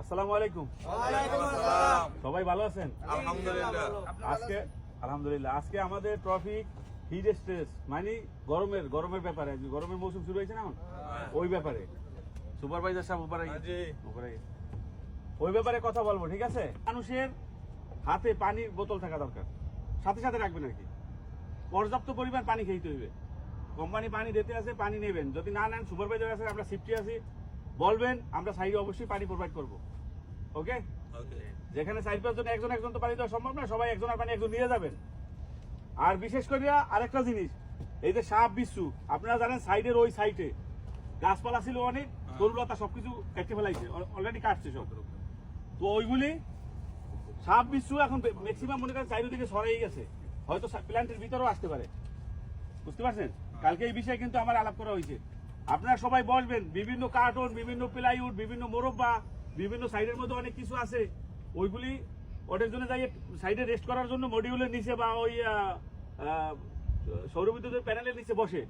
আসসালামু আলাইকুম। সবাই ভালো আছেন? আজকে আলহামদুলিল্লাহ আজকে আমাদের ট্রফিক হিট স্ট্রেস মানে গরমের গরমের ব্যাপারে গরমের মৌসুম শুরু হয়েছে না এখন? ওই ব্যাপারে। সুপারভাইজার সাহেব উপরে। ওই ব্যাপারে কথা বলব ঠিক আছে? মানুষের হাতে পানির বোতল থাকা দরকার। সাথে সাথে রাখবেন আর কি। পর্যাপ্ত পরিমাণ পানি খেতে হইবে। কোম্পানি পানি দিতে আছে পানি নেবেন। যদি না নেন সুপারভাইজার আছে আমরা সিফটি আছি। বলবেন আমরা সাইডে অবশ্যই পানি প্রোভাইড করব। ওকে? যেখানে চার পাঁচজন একজন একজন তো পানি দেওয়া সম্ভব না সবাই একজন আর পানি একজন নিয়ে যাবেন। আর বিশেষ করে আরেকটা জিনিস এই যে সাপ বিচ্ছু আপনারা জানেন সাইডের ওই সাইডে গাছপালা ছিল অনেক তরুলতা সবকিছু কেটে ফেলাইছে অলরেডি কাটছে সব। তো ওইগুলি সাপ বিচ্ছু এখন ম্যাক্সিমাম মনে করেন চারিদিকে সরাই গেছে। হয়তো প্ল্যান্টের ভিতরেও আসতে পারে। বুঝতে পারছেন? কালকে এই বিষয়ে কিন্তু আমার আলাপ করা হয়েছে। আপনারা সবাই বসবেন বিভিন্ন কার্টন বিভিন্ন প্লাইউড বিভিন্ন মোরব্বা, বিভিন্ন সাইডের মধ্যে অনেক কিছু আছে। ওইগুলি ওটার জন্য যাই সাইডে রেস্ট করার জন্য মডিউলের নিচে বা ওই সৌরবিদ্যুতের প্যানেলের নিচে বসে।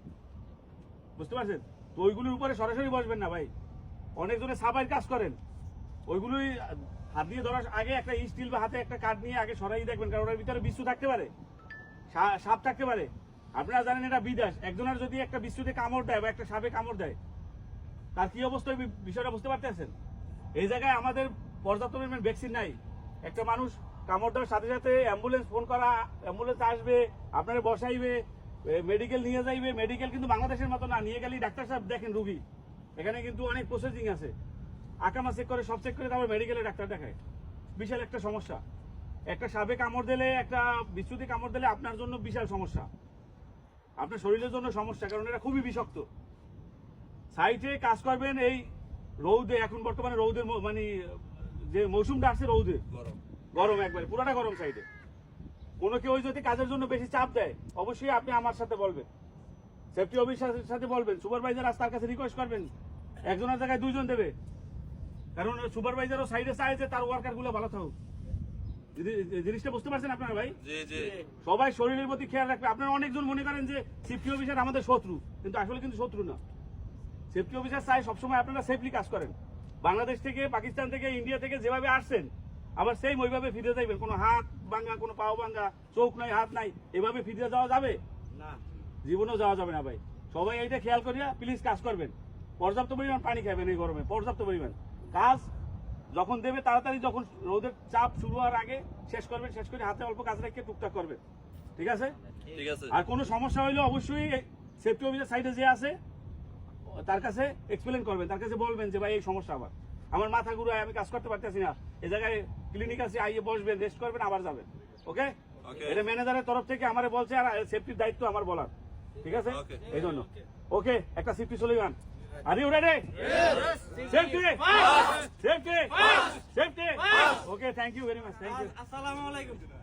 বুঝতে পারছেন? তো ওইগুলির উপরে সরাসরি বসবেন না ভাই। অনেকজনে সাবাইয়ের কাজ করেন। ওইগুলোই হাত দিয়ে ধরার আগে একটা স্টিল বা হাতে একটা কাঠ নিয়ে আগে সরাই দেখবেন, কারণ ওটার ভিতরে বিচ্ছু থাকতে পারে। সাপ থাকতে পারে। আপনারা জানেন এটা বিদেশ একজনের যদি একটা বিচ্ছুতে কামড় দেয় বা একটা সাপে কামড় দেয়, তার কি অবস্থা বিষয়টা বুঝতে পারতেছেন? এই জায়গায় আমাদের পর্যাপ্ত পরিমাণ ভ্যাকসিন নাই। একটা মানুষ কামড় দেওয়ার সাথে সাথে অ্যাম্বুলেন্স ফোন করা অ্যাম্বুলেন্স আসবে, আপনারা বসাইবে মেডিকেল নিয়ে যাইবে। মেডিকেল কিন্তু বাংলাদেশের মতো না, নিয়ে গেলেই ডাক্তার সাহেব দেখেন রুগী। এখানে কিন্তু অনেক প্রসেসিং আছে। আকামা চেক করে, সব চেক করে তারপর মেডিকেলে ডাক্তার দেখায়। বিশাল একটা সমস্যা। একটা সাপে কামড় দিলে, একটা বিচ্ছুতি কামড় দিলে আপনার জন্য বিশাল সমস্যা। আপনার শরীরের জন্য সমস্যা কারণ এটা খুবই বিষাক্ত। সাইটে কাজ করবেন এই রৌদে এখন বর্তমানে রৌদের মানে যে মৌসুমটা আসছে রৌদে। গরম। গরম একবারে পুরোটা গরম সাইডে কোনো কেউ যদি কাজের জন্য বেশি চাপ দেয় অবশ্যই আপনি আমার সাথে বলবেন। সেফটি অফিসারের সাথে বলবেন। সুপারভাইজার আজ তার কাছে রিকোয়েস্ট করবেন। একজনের জায়গায় দুইজন দেবে। কারণ সুপারভাইজারও সাইডে চায় যে তার ওয়ার্কারগুলো ভালো থাকুক। জিনিসটা বুঝতে পারছেন আপনারা ভাই? সবাই শরীরের প্রতি খেয়াল রাখবে। আপনারা অনেকজন মনে করেন যে সেফটি অফিসার আমাদের শত্রু কিন্তু আসলে কিন্তু শত্রু না। সেফটি অফিসার চাই সবসময় আপনারা সেফলি কাজ করেন। বাংলাদেশ থেকে পাকিস্তান থেকে ইন্ডিয়া থেকে যেভাবে আসছেন আবার সেই ওইভাবে ফিরে যাইবেন। কোনো হাত ভাঙ্গা কোনো পাও ভাঙ্গা চোখ নাই হাত নাই এভাবে ফিরে যাওয়া যাবে? না। জীবনেও যাওয়া যাবে না ভাই। সবাই এইটা খেয়াল করিয়া প্লিজ কাজ করবেন। পর্যাপ্ত পরিমাণ পানি খাবেন এই গরমে পর্যাপ্ত পরিমাণ। কাজ যখন দেবে তাড়াতাড়ি যখন রোদের চাপ শুরু হওয়ার আগে শেষ করবেন শেষ করে হাতে অল্প কাজ রেখে টুকটাক করবেন ঠিক আছে? ঠিক আছে। আর কোনো সমস্যা হইলে অবশ্যই সেফটি অফিসের সাইডে যে আছে তার কাছে এক্সপ্লেন করবেন। তার কাছে বলবেন যে ভাই এই সমস্যা আমার। আমার মাথা ঘুরায় আমি কাজ করতে পারতেছি না। এ জায়গায় ক্লিনিক আছে আইয়ে বসবেন রেস্ট করবেন আবার যাবেন। ওকে? এটা ম্যানেজারের তরফ থেকে আমার বলছে আর সেফটির দায়িত্ব আমার বলার। ঠিক আছে? এই জন্য। ওকে? একটা safety Are you ready? Yes. Safety. Fast. Safety. Fast. Safety. Fast. Okay, thank you very much. Thank you. Assalamualaikum.